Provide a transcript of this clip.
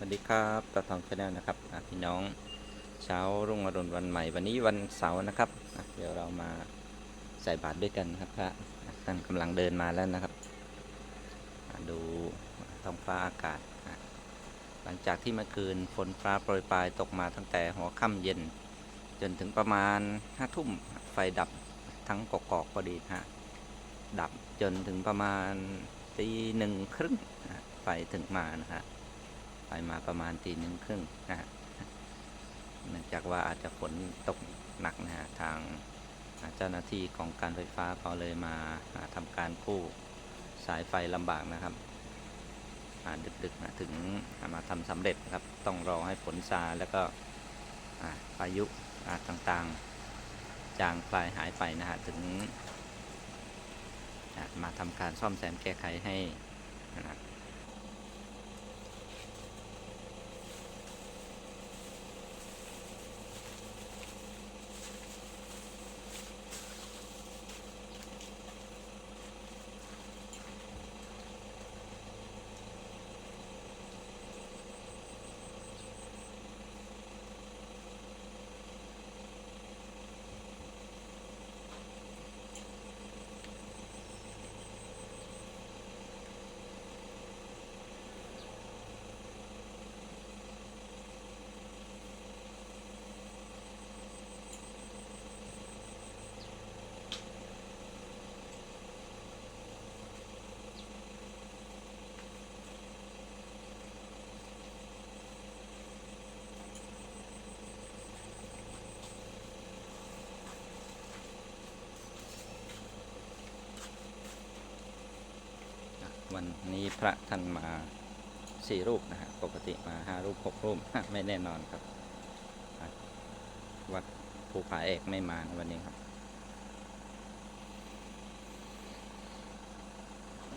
สวัสดีครับตาทองชาแนลนะครับพี่น้องเช้ารุ่งอรุณวันใหม่ วันนี้วันเสาร์นะครับเดี๋ยวเรามาใส่บาตรด้วยกันครับพระท่านกำลังเดินมาแล้วนะครับดูท้องฟ้าอากาศ หลังจากที่เมื่อคืนฝนฟ้าโปรยปลายตกมาตั้งแต่หัวค่ำเย็น จนถึงประมาณห้าทุ่มไฟดับทั้งกกอกพอดีฮะดับจนถึงประมาณตีหนึ่งครึ่งไฟถึงมานะฮะ ไปมาประมาณตีหนึ่งครึ่งนะฮะเนื่องจากว่าอาจจะฝนตกหนักนะฮะทางเจ้าหน้าที่ของการไฟฟ้าเขาเลยมาทำการกู้สายไฟลำบากนะครับดึกๆนะถึงมาทำสำเร็จครับต้องรอให้ฝนซาแล้วก็พายุต่างๆ จางคลายหายไปนะฮะถึงมาทำการซ่อมแซมแก้ไขให้นะฮะ วันนี้พระท่านมาสี่รูปนะฮะปกติมาห้ารูปหกรูปไม่แน่นอนครับ วัดภูผาเอกไม่มาวันนี้ครับ